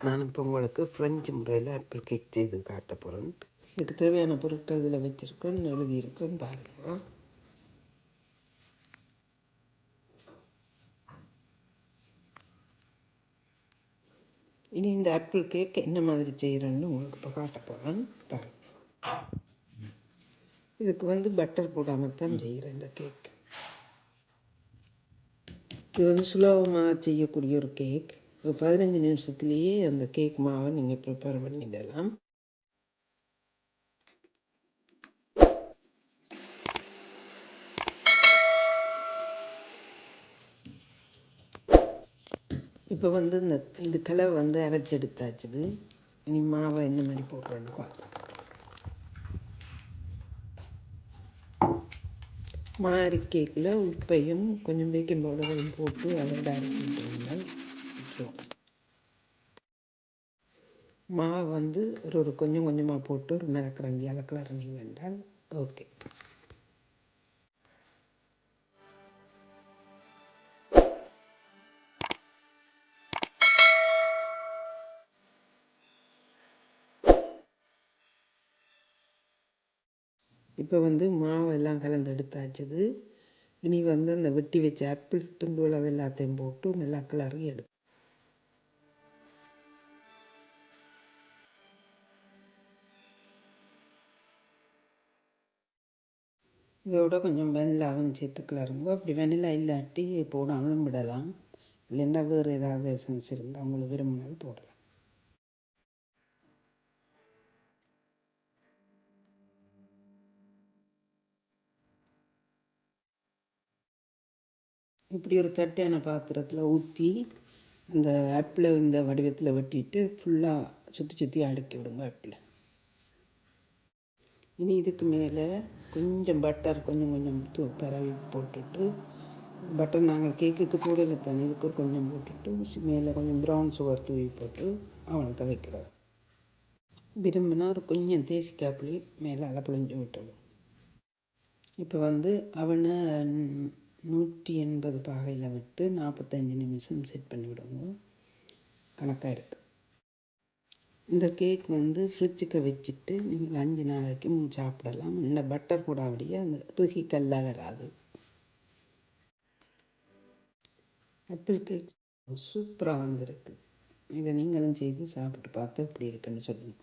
நான் இப்போ உங்களுக்கு ஃப்ரெஞ்சு முறையில் ஆப்பிள் கேக் செய்து காட்ட போகிறேன் இதுக்கு தேவையான பொருட்கள் இதில் வச்சுருக்கேன். எழுதியிருக்கேன். பாருங்கள் இனி இந்த ஆப்பிள் கேக் என்ன மாதிரி செய்கிறேன்னு உங்களுக்கு இப்போ காட்ட போகிறேன் பாருங்கள் இதுக்கு வந்து பட்டர் போடாமல் தான் செய்கிறேன் இந்த கேக் இது வந்து சுலபமாக செய்யக்கூடிய ஒரு கேக் ஒரு பதினஞ்சு நிமிஷத்துலேயே அந்த கேக் மாவை நீங்கள் ப்ரிப்பேர் பண்ணிடலாம். இப்போ வந்து இந்த இது கலவை வந்து அரைச்சி எடுத்தாச்சுது இனி மாவை என்ன மாதிரி போடுறேன்னு பார்க்கலாம். மாறி கேக்கில் உப்பையும் கொஞ்சம் பேக்கிங் பவுடரும் போட்டு அதோட அரைச்சிட்டு மாவை வந்து ஒரு ஒரு கொஞ்சம் கொஞ்சமாக போட்டு ஒரு மிளக்கிறண்டி அளக்கலரணி வேண்டால் ஓகே இப்போ வந்து மாவு எல்லாம் கலந்து எடுத்தாச்சுது. இனி வந்து அந்த வெட்டி வச்ச ஆப்பிள் துண்டுகள் அது எல்லாத்தையும் போட்டு நல்லா கிளறி எடு இதோட கொஞ்சம் வெண்ணிலாவும் சேர்த்து கிளறுங்க அப்படி வெண்ணிலா இல்லாட்டி போடாமலும் விடலாம். இல்லைன்னா வேறு ஏதாவது எசன்ஸ் இருந்தால் அவங்களுக்கு விரும்பினாலும் போடலாம். இப்படி ஒரு தட்டையான பாத்திரத்தில் ஊற்றி அந்த ஆப்பிளை இந்த வடிவத்தில் வெட்டிட்டு ஃபுல்லாக சுற்றி சுற்றி அடுக்கி விடுங்க ஆப்பிளை. இனி இதுக்கு மேலே கொஞ்சம் பட்டர் கொஞ்சம் கொஞ்சம் தூ பரவி போட்டுட்டு பட்டர் நாங்கள் கேக்குக்கு போடல தானே இதுக்கு கொஞ்சம் போட்டுட்டு மேலே கொஞ்சம் ப்ரௌன் சுகர் தூவி போட்டு அவனுக்கு வைக்கிறோம் விரும்பினா ஒரு கொஞ்சம் தேசிக்காப்புளி மேலே அலை விட்டுடும் இப்போ வந்து அவனை நூற்றி எண்பது பாகையில் விட்டு நாற்பத்தஞ்சு நிமிஷம் செட் பண்ணி கணக்காக இருக்குது இந்த கேக் வந்து ஃப்ரிட்ஜுக்கு வச்சுட்டு நீங்கள் அஞ்சு நாளைக்கும் சாப்பிடலாம். இந்த பட்டர் போடாவிடையே அந்த தூக்கி கல்லாக வராது. ஆப்பிள் கேக் சூப்பராக வந்திருக்கு. இதை நீங்களும் செய்து சாப்பிட்டு பார்த்து எப்படி இருக்குன்னு சொல்லுங்கள்